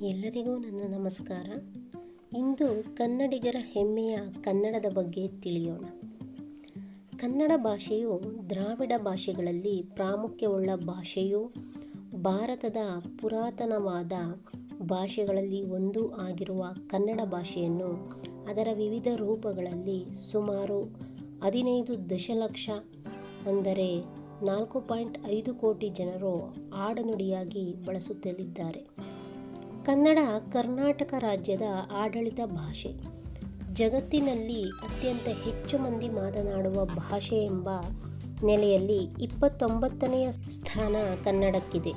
ಎಲ್ಲರಿಗೂ ನನ್ನ ನಮಸ್ಕಾರ. ಇಂದು ಕನ್ನಡಿಗರ ಹೆಮ್ಮೆಯ ಕನ್ನಡದ ಬಗ್ಗೆ ತಿಳಿಯೋಣ. ಕನ್ನಡ ಭಾಷೆಯು ದ್ರಾವಿಡ ಭಾಷೆಗಳಲ್ಲಿ ಪ್ರಾಮುಖ್ಯವುಳ್ಳ ಭಾಷೆಯು ಭಾರತದ ಪುರಾತನವಾದ ಭಾಷೆಗಳಲ್ಲಿ ಒಂದು ಆಗಿರುವ ಕನ್ನಡ ಭಾಷೆಯನ್ನು ಅದರ ವಿವಿಧ ರೂಪಗಳಲ್ಲಿ ಸುಮಾರು ಹದಿನೈದು ದಶಲಕ್ಷ ಅಂದರೆ ನಾಲ್ಕು ಪಾಯಿಂಟ್ ಐದು ಕೋಟಿ ಜನರು ಆಡನುಡಿಯಾಗಿ ಬಳಸುತ್ತಲಿದ್ದಾರೆ. ಕನ್ನಡ ಕರ್ನಾಟಕ ರಾಜ್ಯದ ಆಡಳಿತ ಭಾಷೆ. ಜಗತ್ತಿನಲ್ಲಿ ಅತ್ಯಂತ ಹೆಚ್ಚು ಮಂದಿ ಮಾತನಾಡುವ ಭಾಷೆ ಎಂಬ ನೆಲೆಯಲ್ಲಿ ಇಪ್ಪತ್ತೊಂಬತ್ತನೆಯ ಸ್ಥಾನ ಕನ್ನಡಕ್ಕಿದೆ.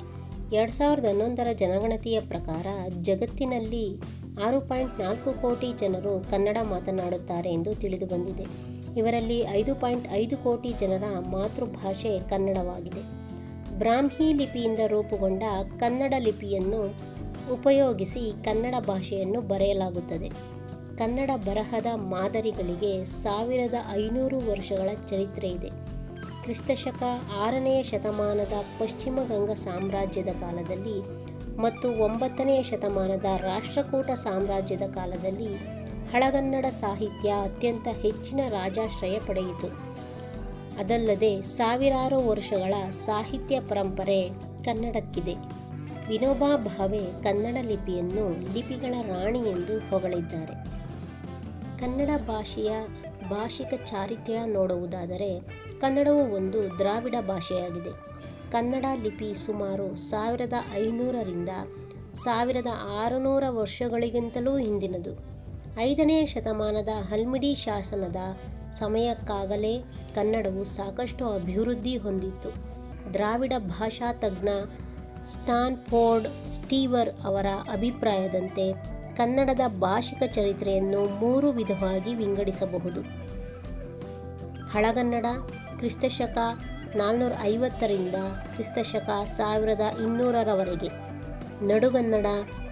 ಎರಡು ಸಾವಿರದ ಹನ್ನೊಂದರ ಜನಗಣತಿಯ ಪ್ರಕಾರ ಜಗತ್ತಿನಲ್ಲಿ ಆರು ಪಾಯಿಂಟ್ ನಾಲ್ಕು ಕೋಟಿ ಜನರು ಕನ್ನಡ ಮಾತನಾಡುತ್ತಾರೆ ಎಂದು ತಿಳಿದುಬಂದಿದೆ ಇವರಲ್ಲಿ ಐದು ಪಾಯಿಂಟ್ ಐದು ಕೋಟಿ ಜನರ ಮಾತೃಭಾಷೆ ಕನ್ನಡವಾಗಿದೆ. ಬ್ರಾಹ್ಮಿ ಲಿಪಿಯಿಂದ ರೂಪುಗೊಂಡ ಕನ್ನಡ ಲಿಪಿಯನ್ನು ಉಪಯೋಗಿಸಿ ಕನ್ನಡ ಭಾಷೆಯನ್ನು ಬರೆಯಲಾಗುತ್ತದೆ. ಕನ್ನಡ ಬರಹದ ಮಾದರಿಗಳಿಗೆ ಸಾವಿರದ ಐನೂರು ವರ್ಷಗಳ ಚರಿತ್ರೆ ಇದೆ. ಕ್ರಿಸ್ತಶಕ ಆರನೆಯ ಶತಮಾನದ ಪಶ್ಚಿಮ ಗಂಗಾ ಸಾಮ್ರಾಜ್ಯದ ಕಾಲದಲ್ಲಿ ಮತ್ತು ಒಂಬತ್ತನೆಯ ಶತಮಾನದ ರಾಷ್ಟ್ರಕೂಟ ಸಾಮ್ರಾಜ್ಯದ ಕಾಲದಲ್ಲಿ ಹಳಗನ್ನಡ ಸಾಹಿತ್ಯ ಅತ್ಯಂತ ಹೆಚ್ಚಿನ ರಾಜಾಶ್ರಯ ಪಡೆಯಿತು. ಅದಲ್ಲದೆ ಸಾವಿರಾರು ವರ್ಷಗಳ ಸಾಹಿತ್ಯ ಪರಂಪರೆ ಕನ್ನಡಕ್ಕಿದೆ. ವಿನೋಬಾ ಭಾವೆ ಕನ್ನಡ ಲಿಪಿಯನ್ನು ಲಿಪಿಗಳ ರಾಣಿ ಎಂದು ಹೊಗಳಿದ್ದಾರೆ. ಕನ್ನಡ ಭಾಷೆಯ ಭಾಷಿಕ ಚಾರಿತ್ರ್ಯ ನೋಡುವುದಾದರೆ ಕನ್ನಡವು ಒಂದು ದ್ರಾವಿಡ ಭಾಷೆಯಾಗಿದೆ. ಕನ್ನಡ ಲಿಪಿ ಸುಮಾರು ಸಾವಿರದ ಐನೂರರಿಂದ ಸಾವಿರದ ಆರುನೂರ ವರ್ಷಗಳಿಗಿಂತಲೂ ಹಿಂದಿನದು. ಐದನೇ ಶತಮಾನದ ಹಲ್ಮಿಡಿ ಶಾಸನದ ಸಮಯಕ್ಕಾಗಲೇ ಕನ್ನಡವು ಸಾಕಷ್ಟು ಅಭಿವೃದ್ಧಿ ಹೊಂದಿತ್ತು. ದ್ರಾವಿಡ ಭಾಷಾ ತಜ್ಞ ಸ್ಟಾನ್ಫೋರ್ಡ್ ಸ್ಟೀವರ್ ಅವರ ಅಭಿಪ್ರಾಯದಂತೆ ಕನ್ನಡದ ಭಾಷಿಕ ಚರಿತ್ರೆಯನ್ನು ಮೂರು ವಿಧವಾಗಿ ವಿಂಗಡಿಸಬಹುದು. ಹಳಗನ್ನಡ, ಕ್ರಿಸ್ತಶಕ ನಾಲ್ನೂರ ಐವತ್ತರಿಂದ ಕ್ರಿಸ್ತಶಕ ಸಾವಿರದ ಇನ್ನೂರರವರೆಗೆ, ನಡುಗನ್ನಡ,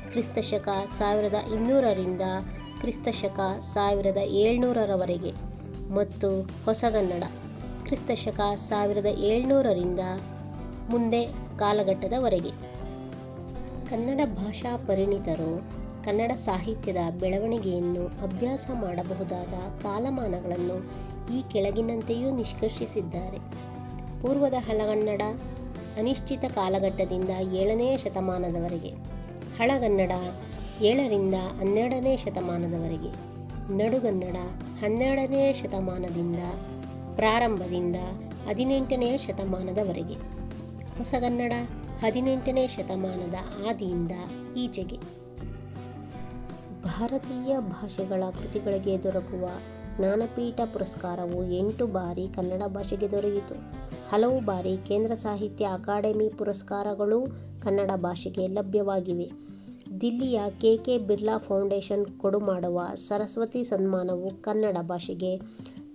ಕ್ರಿಸ್ತಶಕ ಸಾವಿರದ ಇನ್ನೂರರಿಂದ ಕ್ರಿಸ್ತಶಕ ಸಾವಿರದ ಏಳ್ನೂರರವರೆಗೆ ಮತ್ತು ಹೊಸಗನ್ನಡ, ಕ್ರಿಸ್ತಶಕ ಸಾವಿರದ ಏಳ್ನೂರರಿಂದ ಮುಂದೆ ಕಾಲಘಟ್ಟದವರೆಗೆ. ಕನ್ನಡ ಭಾಷಾ ಪರಿಣಿತರು ಕನ್ನಡ ಸಾಹಿತ್ಯದ ಬೆಳವಣಿಗೆಯನ್ನು ಅಭ್ಯಾಸ ಮಾಡಬಹುದಾದ ಕಾಲಮಾನಗಳನ್ನು ಈ ಕೆಳಗಿನಂತೆಯೂ ನಿಷ್ಕರ್ಷಿಸಿದ್ದಾರೆ. ಪೂರ್ವದ ಹಳಗನ್ನಡ ಅನಿಶ್ಚಿತ ಕಾಲಘಟ್ಟದಿಂದ ಏಳನೆಯ ಶತಮಾನದವರೆಗೆ, ಹಳಗನ್ನಡ ಏಳರಿಂದ ಹನ್ನೆರಡನೇ ಶತಮಾನದವರೆಗೆ, ನಡುಗನ್ನಡ ಹನ್ನೆರಡನೆಯ ಶತಮಾನದಿಂದ ಪ್ರಾರಂಭದಿಂದ ಹದಿನೆಂಟನೆಯ ಶತಮಾನದವರೆಗೆ. ಹೊಸಗನ್ನಡ ಹದಿನೆಂಟನೇ ಶತಮಾನದ ಆದಿಯಿಂದ ಈಚೆಗೆ. ಭಾರತೀಯ ಭಾಷೆಗಳ ಕೃತಿಗಳಿಗೆ ದೊರಕುವ ಜ್ಞಾನಪೀಠ ಪುರಸ್ಕಾರವು ಎಂಟು ಬಾರಿ ಕನ್ನಡ ಭಾಷೆಗೆ ದೊರೆಯಿತು. ಹಲವು ಬಾರಿ ಕೇಂದ್ರ ಸಾಹಿತ್ಯ ಅಕಾಡೆಮಿ ಪುರಸ್ಕಾರಗಳು ಕನ್ನಡ ಭಾಷೆಗೆ ಲಭ್ಯವಾಗಿವೆ. ದಿಲ್ಲಿಯ ಕೆ ಕೆ ಬಿರ್ಲಾ ಫೌಂಡೇಶನ್ ಕೊಡು ಮಾಡುವ ಸರಸ್ವತಿ ಸನ್ಮಾನವು ಕನ್ನಡ ಭಾಷೆಗೆ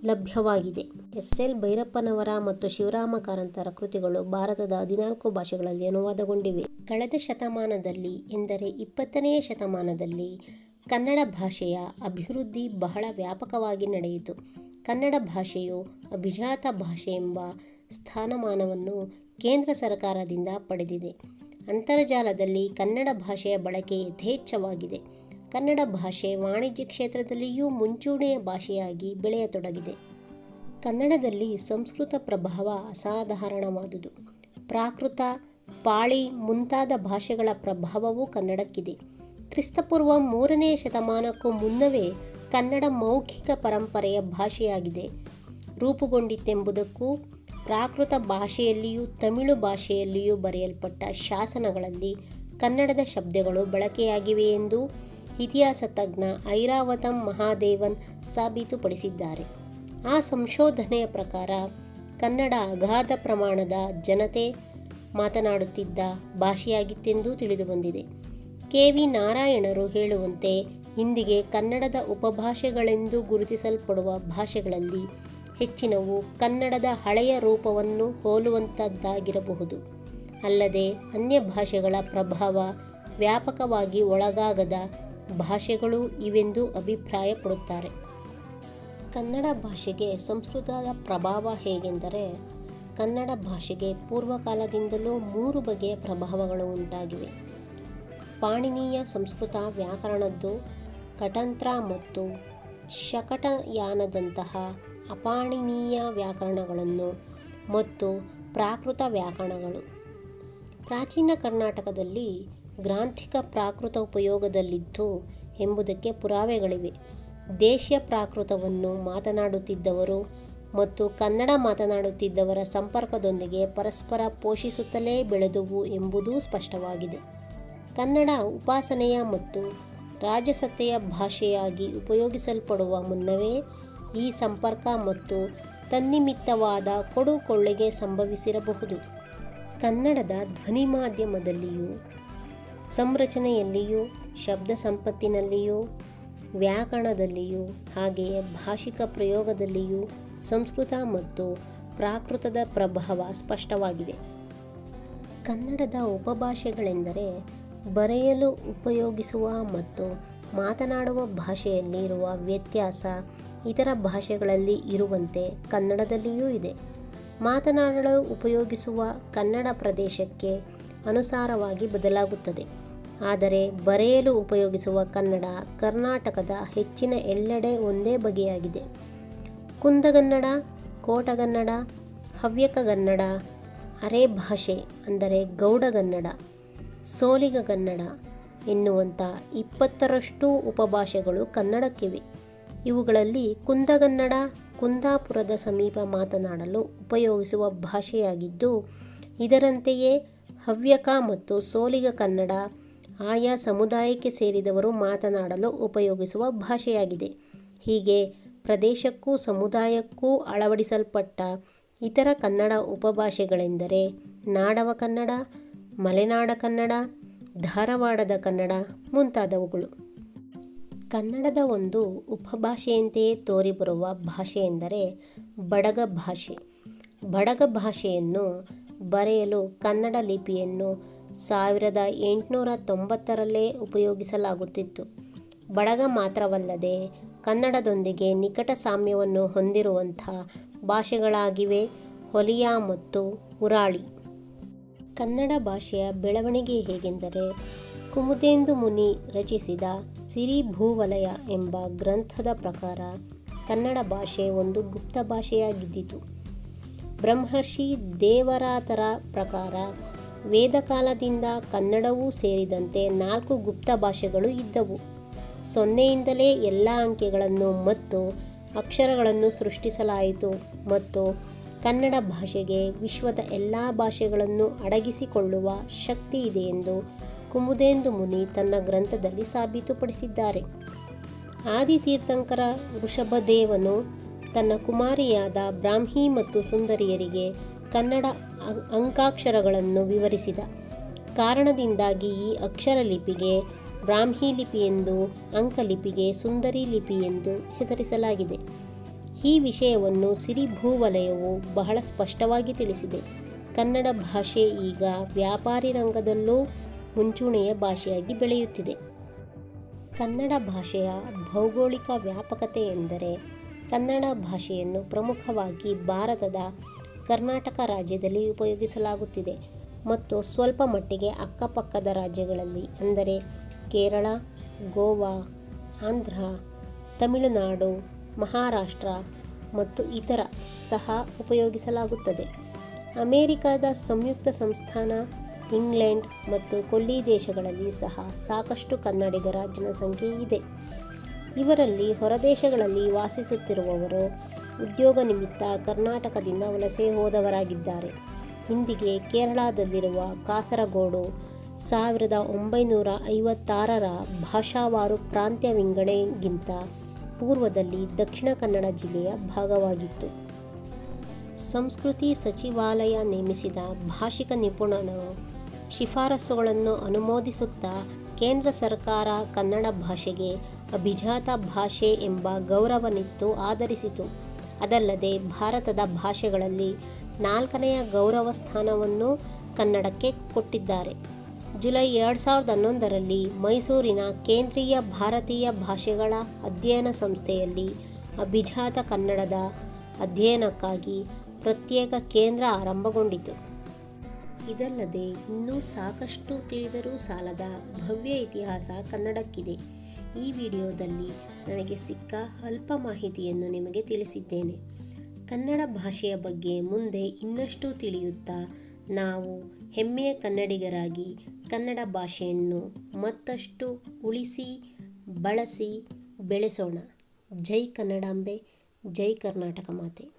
ಲಭ್ಯವಾಗಿದೆ. ಎಸ್ ಎಲ್ ಭೈರಪ್ಪನವರ ಮತ್ತು ಶಿವರಾಮ ಕಾರಂತರ ಕೃತಿಗಳು ಭಾರತದ ಹದಿನಾಲ್ಕು ಭಾಷೆಗಳಲ್ಲಿ ಅನುವಾದಗೊಂಡಿವೆ. ಕಳೆದ ಶತಮಾನದಲ್ಲಿ ಎಂದರೆ ಇಪ್ಪತ್ತನೆಯ ಶತಮಾನದಲ್ಲಿ ಕನ್ನಡ ಭಾಷೆಯ ಅಭಿವೃದ್ಧಿ ಬಹಳ ವ್ಯಾಪಕವಾಗಿ ನಡೆಯಿತು. ಕನ್ನಡ ಭಾಷೆಯು ಅಭಿಜಾತ ಭಾಷೆ ಎಂಬ ಸ್ಥಾನಮಾನವನ್ನು ಕೇಂದ್ರ ಸರ್ಕಾರದಿಂದ ಪಡೆದಿದೆ. ಅಂತರ್ಜಾಲದಲ್ಲಿ ಕನ್ನಡ ಭಾಷೆಯ ಬಳಕೆ ಯಥೇಚ್ಛವಾಗಿದೆ. ಕನ್ನಡ ಭಾಷೆ ವಾಣಿಜ್ಯ ಕ್ಷೇತ್ರದಲ್ಲಿಯೂ ಮುಂಚೂಣಿಯ ಭಾಷೆಯಾಗಿ ಬೆಳೆಯತೊಡಗಿದೆ. ಕನ್ನಡದಲ್ಲಿ ಸಂಸ್ಕೃತ ಪ್ರಭಾವ ಅಸಾಧಾರಣವಾದುದು. ಪ್ರಾಕೃತ, ಪಾಳಿ ಮುಂತಾದ ಭಾಷೆಗಳ ಪ್ರಭಾವವೂ ಕನ್ನಡಕ್ಕಿದೆ. ಕ್ರಿಸ್ತಪೂರ್ವ ಮೂರನೇ ಶತಮಾನಕ್ಕೂ ಮುನ್ನವೇ ಕನ್ನಡ ಮೌಖಿಕ ಪರಂಪರೆಯ ಭಾಷೆಯಾಗಿದೆ. ರೂಪುಗೊಂಡಿತ್ತೆಂಬುದಕ್ಕೂ ಪ್ರಾಕೃತ ಭಾಷೆಯಲ್ಲಿಯೂ ತಮಿಳು ಭಾಷೆಯಲ್ಲಿಯೂ ಬರೆಯಲ್ಪಟ್ಟ ಶಾಸನಗಳಲ್ಲಿ ಕನ್ನಡದ ಶಬ್ದಗಳು ಬಳಕೆಯಾಗಿವೆ ಎಂದು ಇತಿಹಾಸ ತಜ್ಞ ಐರಾವತಂ ಮಹಾದೇವನ್ ಸಾಬೀತುಪಡಿಸಿದ್ದಾರೆ. ಆ ಸಂಶೋಧನೆಯ ಪ್ರಕಾರ ಕನ್ನಡ ಅಗಾಧ ಪ್ರಮಾಣದ ಜನತೆ ಮಾತನಾಡುತ್ತಿದ್ದ ಭಾಷೆಯಾಗಿತ್ತೆಂದು ತಿಳಿದುಬಂದಿದೆ. ಕೆ. ವಿ. ನಾರಾಯಣರು ಹೇಳುವಂತೆ ಇಂದಿಗೆ ಕನ್ನಡದ ಉಪಭಾಷೆಗಳೆಂದು ಗುರುತಿಸಲ್ಪಡುವ ಭಾಷೆಗಳಲ್ಲಿ ಹೆಚ್ಚಿನವು ಕನ್ನಡದ ಹಳೆಯ ರೂಪವನ್ನು ಹೋಲುವಂಥದ್ದಾಗಿರಬಹುದು ಅಲ್ಲದೆ ಅನ್ಯ ಭಾಷೆಗಳ ಪ್ರಭಾವ ವ್ಯಾಪಕವಾಗಿ ಒಳಗಾಗದ ಭಾಷೆಗಳೂ ಇವೆಂದು ಅಭಿಪ್ರಾಯಪಡುತ್ತಾರೆ. ಕನ್ನಡ ಭಾಷೆಗೆ ಸಂಸ್ಕೃತದ ಪ್ರಭಾವ ಹೇಗೆಂದರೆ, ಕನ್ನಡ ಭಾಷೆಗೆ ಪೂರ್ವಕಾಲದಿಂದಲೂ ಮೂರು ಬಗೆಯ ಪ್ರಭಾವಗಳು ಉಂಟಾಗಿವೆ. ಪಾಣಿನೀಯ ಸಂಸ್ಕೃತ ವ್ಯಾಕರಣದ್ದು ಕಟಂತ್ರ ಮತ್ತು ಶಕಟಯಾನದಂತಹ ಅಪಾಣಿನೀಯ ವ್ಯಾಕರಣಗಳನ್ನು ಮತ್ತು ಪ್ರಾಕೃತ ವ್ಯಾಕರಣಗಳು. ಪ್ರಾಚೀನ ಕರ್ನಾಟಕದಲ್ಲಿ ಗ್ರಾಂಥಿಕ ಪ್ರಾಕೃತ ಉಪಯೋಗದಲ್ಲಿದ್ದು ಎಂಬುದಕ್ಕೆ ಪುರಾವೆಗಳಿವೆ. ದೇಶ್ಯ ಪ್ರಾಕೃತವನ್ನು ಮಾತನಾಡುತ್ತಿದ್ದವರು ಮತ್ತು ಕನ್ನಡ ಮಾತನಾಡುತ್ತಿದ್ದವರ ಸಂಪರ್ಕದೊಂದಿಗೆ ಪರಸ್ಪರ ಪೋಷಿಸುತ್ತಲೇ ಬೆಳೆದುವು ಎಂಬುದೂ ಸ್ಪಷ್ಟವಾಗಿದೆ. ಕನ್ನಡ ಉಪಾಸನೆಯ ಮತ್ತು ರಾಜಸತ್ತೆಯ ಭಾಷೆಯಾಗಿ ಉಪಯೋಗಿಸಲ್ಪಡುವ ಮುನ್ನವೇ ಈ ಸಂಪರ್ಕ ಮತ್ತು ತನ್ನಿಮಿತ್ತವಾದ ಕೊಡುಕೊಳ್ಳೆಗೆ ಸಂಭವಿಸಿರಬಹುದು. ಕನ್ನಡದ ಧ್ವನಿ ಮಾಧ್ಯಮದಲ್ಲಿಯೂ, ಸಂರಚನೆಯಲ್ಲಿಯೂ, ಶಬ್ದ ಸಂಪತ್ತಿನಲ್ಲಿಯೂ ವ್ಯಾಕರಣದಲ್ಲಿಯೂ ಹಾಗೆಯೇ ಭಾಷಿಕ ಪ್ರಯೋಗದಲ್ಲಿಯೂ ಸಂಸ್ಕೃತ ಮತ್ತು ಪ್ರಾಕೃತದ ಪ್ರಭಾವ ಸ್ಪಷ್ಟವಾಗಿದೆ. ಕನ್ನಡದ ಉಪಭಾಷೆಗಳೆಂದರೆ ಬರೆಯಲು ಉಪಯೋಗಿಸುವ ಮತ್ತು ಮಾತನಾಡುವ ಭಾಷೆಯಲ್ಲಿರುವ ವ್ಯತ್ಯಾಸ ಇತರ ಭಾಷೆಗಳಲ್ಲಿ ಇರುವಂತೆ ಕನ್ನಡದಲ್ಲಿಯೂ ಇದೆ. ಮಾತನಾಡಲು ಉಪಯೋಗಿಸುವ ಕನ್ನಡ ಪ್ರದೇಶಕ್ಕೆ ಅನುಸಾರವಾಗಿ ಬದಲಾಗುತ್ತದೆ. ಆದರೆ ಬರೆಯಲು ಉಪಯೋಗಿಸುವ ಕನ್ನಡ ಕರ್ನಾಟಕದ ಹೆಚ್ಚಿನ ಎಲ್ಲೆಡೆ ಒಂದೇ ಬಗೆಯಾಗಿದೆ. ಕುಂದಗನ್ನಡ, ಕೋಟಗನ್ನಡ, ಹವ್ಯಕಗನ್ನಡ ಅರೆ ಭಾಷೆ ಅಂದರೆ ಗೌಡಗನ್ನಡ, ಸೋಲಿಗಗನ್ನಡ ಎನ್ನುವಂಥ ಇಪ್ಪತ್ತರಷ್ಟು ಉಪಭಾಷೆಗಳು ಕನ್ನಡಕ್ಕಿವೆ. ಇವುಗಳಲ್ಲಿ ಕುಂದಗನ್ನಡ, ಕುಂದಾಪುರದ ಸಮೀಪ ಮಾತನಾಡಲು ಉಪಯೋಗಿಸುವ ಭಾಷೆಯಾಗಿದ್ದು, ಇದರಂತೆಯೇ ಹವ್ಯಕ ಮತ್ತು ಸೋಲಿಗ ಕನ್ನಡ ಆಯಾ ಸಮುದಾಯಕ್ಕೆ ಸೇರಿದವರು ಮಾತನಾಡಲು ಉಪಯೋಗಿಸುವ ಭಾಷೆಯಾಗಿದೆ. ಹೀಗೆ ಪ್ರದೇಶಕ್ಕೂ ಸಮುದಾಯಕ್ಕೂ ಅಳವಡಿಸಲ್ಪಟ್ಟ ಇತರ ಕನ್ನಡ ಉಪಭಾಷೆಗಳೆಂದರೆ ನಾಡವ ಕನ್ನಡ, ಮಲೆನಾಡ ಕನ್ನಡ, ಧಾರವಾಡದ ಕನ್ನಡ ಮುಂತಾದವುಗಳು. ಕನ್ನಡದ ಒಂದು ಉಪಭಾಷೆಯಂತೆಯೇ ತೋರಿಬರುವ ಭಾಷೆ ಎಂದರೆ ಬಡಗ ಭಾಷೆ. ಬಡಗ ಭಾಷೆಯನ್ನು ಬರೆಯಲು ಕನ್ನಡ ಲಿಪಿಯನ್ನು ಸಾವಿರದ ಎಂಟುನೂರ ತೊಂಬತ್ತರಲ್ಲೇ ಉಪಯೋಗಿಸಲಾಗುತ್ತಿತ್ತು. ಬಡಗ ಮಾತ್ರವಲ್ಲದೆ ಕನ್ನಡದೊಂದಿಗೆ ನಿಕಟ ಸಾಮ್ಯವನ್ನು ಹೊಂದಿರುವಂಥ ಭಾಷೆಗಳಾಗಿವೆ ಹೊಲಿಯಾ ಮತ್ತು ಉರಾಳಿ. ಕನ್ನಡ ಭಾಷೆಯ ಬೆಳವಣಿಗೆ ಹೇಗೆಂದರೆ ಕುಮುದೇಂದು ಮುನಿ ರಚಿಸಿದ ಸಿರಿ ಭೂವಲಯ ಎಂಬ ಗ್ರಂಥದ ಪ್ರಕಾರ ಕನ್ನಡ ಭಾಷೆ ಒಂದು ಗುಪ್ತ ಭಾಷೆಯಾಗಿದ್ದಿತು. ಬ್ರಹ್ಮರ್ಷಿ ದೇವರಾತರ ಪ್ರಕಾರ ವೇದಕಾಲದಿಂದ ಕನ್ನಡವೂ ಸೇರಿದಂತೆ ನಾಲ್ಕು ಗುಪ್ತ ಭಾಷೆಗಳು ಇದ್ದವು. ಸೊನ್ನೆಯಿಂದಲೇ ಎಲ್ಲ ಅಂಕೆಗಳನ್ನು ಮತ್ತು ಅಕ್ಷರಗಳನ್ನು ಸೃಷ್ಟಿಸಲಾಯಿತು ಮತ್ತು ಕನ್ನಡ ಭಾಷೆಗೆ ವಿಶ್ವದ ಎಲ್ಲ ಭಾಷೆಗಳನ್ನು ಅಡಗಿಸಿಕೊಳ್ಳುವ ಶಕ್ತಿ ಇದೆ ಎಂದು ಕುಮುದೇಂದು ಮುನಿ ತನ್ನ ಗ್ರಂಥದಲ್ಲಿ ಸಾಬೀತುಪಡಿಸಿದ್ದಾರೆ. ಆದಿತೀರ್ಥಂಕರ ವೃಷಭದೇವನು ತನ್ನ ಕುಮಾರಿಯಾದ ಬ್ರಾಹ್ಮಿ ಮತ್ತು ಸುಂದರಿಯರಿಗೆ ಕನ್ನಡ ಅಂಕಾಕ್ಷರಗಳನ್ನು ವಿವರಿಸಿದ. ಕಾರಣದಿಂದಾಗಿ ಈ ಅಕ್ಷರ ಲಿಪಿಗೆ ಬ್ರಾಹ್ಮಿ ಲಿಪಿ ಎಂದು ಅಂಕಲಿಪಿಗೆ ಸುಂದರಿ ಲಿಪಿ ಎಂದು ಹೆಸರಿಸಲಾಗಿದೆ. ಈ ವಿಷಯವನ್ನು ಸಿರಿ ಭೂವಲಯವು ಬಹಳ ಸ್ಪಷ್ಟವಾಗಿ ತಿಳಿಸಿದೆ. ಕನ್ನಡ ಭಾಷೆ ಈಗ ವ್ಯಾಪಾರಿ ರಂಗದಲ್ಲೂ ಮುಂಚೂಣಿಯ ಭಾಷೆಯಾಗಿ ಬೆಳೆಯುತ್ತಿದೆ. ಕನ್ನಡ ಭಾಷೆಯ ಭೌಗೋಳಿಕ ವ್ಯಾಪಕತೆ ಎಂದರೆ ಕನ್ನಡ ಭಾಷೆಯನ್ನು ಪ್ರಮುಖವಾಗಿ ಭಾರತದ ಕರ್ನಾಟಕ ರಾಜ್ಯದಲ್ಲಿ ಉಪಯೋಗಿಸಲಾಗುತ್ತಿದೆ ಮತ್ತು ಸ್ವಲ್ಪ ಮಟ್ಟಿಗೆ ಅಕ್ಕಪಕ್ಕದ ರಾಜ್ಯಗಳಲ್ಲಿ ಅಂದರೆ ಕೇರಳ, ಗೋವಾ, ಆಂಧ್ರ, ತಮಿಳುನಾಡು, ಮಹಾರಾಷ್ಟ್ರ ಮತ್ತು ಇತರ ಸಹ ಉಪಯೋಗಿಸಲಾಗುತ್ತದೆ. ಅಮೇರಿಕಾದ ಸಂಯುಕ್ತ ಸಂಸ್ಥಾನ ಇಂಗ್ಲೆಂಡ್ ಮತ್ತು ಕೊಲ್ಲಿ ದೇಶಗಳಲ್ಲಿ ಸಹ ಸಾಕಷ್ಟು ಕನ್ನಡಿಗರ ಜನಸಂಖ್ಯೆ ಇದೆ. ಇವರಲ್ಲಿ ಹೊರದೇಶಗಳಲ್ಲಿ ವಾಸಿಸುತ್ತಿರುವವರು ಉದ್ಯೋಗ ನಿಮಿತ್ತ ಕರ್ನಾಟಕದಿಂದ ವಲಸೆ ಹೋದವರಾಗಿದ್ದಾರೆ. ಇಂದಿಗೆ ಕೇರಳದಲ್ಲಿರುವ ಕಾಸರಗೋಡು ಸಾವಿರದ ಒಂಬೈನೂರ ಐವತ್ತಾರರ ಭಾಷಾವಾರು ಪ್ರಾಂತ್ಯ ವಿಂಗಡಣೆಗಿಂತ ಪೂರ್ವದಲ್ಲಿ ದಕ್ಷಿಣ ಕನ್ನಡ ಜಿಲ್ಲೆಯ ಭಾಗವಾಗಿತ್ತು. ಸಂಸ್ಕೃತಿ ಸಚಿವಾಲಯ ನೇಮಿಸಿದ ಭಾಷಿಕ ನಿಪುಣನು ಶಿಫಾರಸುಗಳನ್ನು ಅನುಮೋದಿಸುತ್ತಾ ಕೇಂದ್ರ ಸರ್ಕಾರ ಕನ್ನಡ ಭಾಷೆಗೆ ಅಭಿಜಾತ ಭಾಷೆ ಎಂಬ ಗೌರವನಿತ್ತು ಆಧರಿಸಿತು. ಅದಲ್ಲದೆ ಭಾರತದ ಭಾಷೆಗಳಲ್ಲಿ ನಾಲ್ಕನೆಯ ಗೌರವ ಸ್ಥಾನವನ್ನು ಕನ್ನಡಕ್ಕೆ ಕೊಟ್ಟಿದ್ದಾರೆ. ಜುಲೈ ಎರಡು ಸಾವಿರದ ಹನ್ನೊಂದರಲ್ಲಿ ಮೈಸೂರಿನ ಕೇಂದ್ರೀಯ ಭಾರತೀಯ ಭಾಷೆಗಳ ಅಧ್ಯಯನ ಸಂಸ್ಥೆಯಲ್ಲಿ ಅಭಿಜಾತ ಕನ್ನಡದ ಅಧ್ಯಯನಕ್ಕಾಗಿ ಪ್ರತ್ಯೇಕ ಕೇಂದ್ರ ಆರಂಭಗೊಂಡಿತು. ಇದಲ್ಲದೆ ಇನ್ನೂ ಸಾಕಷ್ಟು ತಿಳಿದರೂ ಸಾಲದ ಭವ್ಯ ಇತಿಹಾಸ ಕನ್ನಡಕ್ಕಿದೆ. ಈ ವಿಡಿಯೋದಲ್ಲಿ ನನಗೆ ಸಿಕ್ಕ ಅಲ್ಪ ಮಾಹಿತಿಯನ್ನು ನಿಮಗೆ ತಿಳಿಸಿದ್ದೇನೆ. ಕನ್ನಡ ಭಾಷೆಯ ಬಗ್ಗೆ ಮುಂದೆ ಇನ್ನಷ್ಟು ತಿಳಿಯುತ್ತಾ ನಾವು ಹೆಮ್ಮೆಯ ಕನ್ನಡಿಗರಾಗಿ ಕನ್ನಡ ಭಾಷೆಯನ್ನು ಮತ್ತಷ್ಟು ಉಳಿಸಿ, ಬಳಸಿ, ಬೆಳೆಸೋಣ. ಜೈ ಕನ್ನಡಾಂಬೆ, ಜೈ ಕರ್ನಾಟಕ ಮಾತೆ.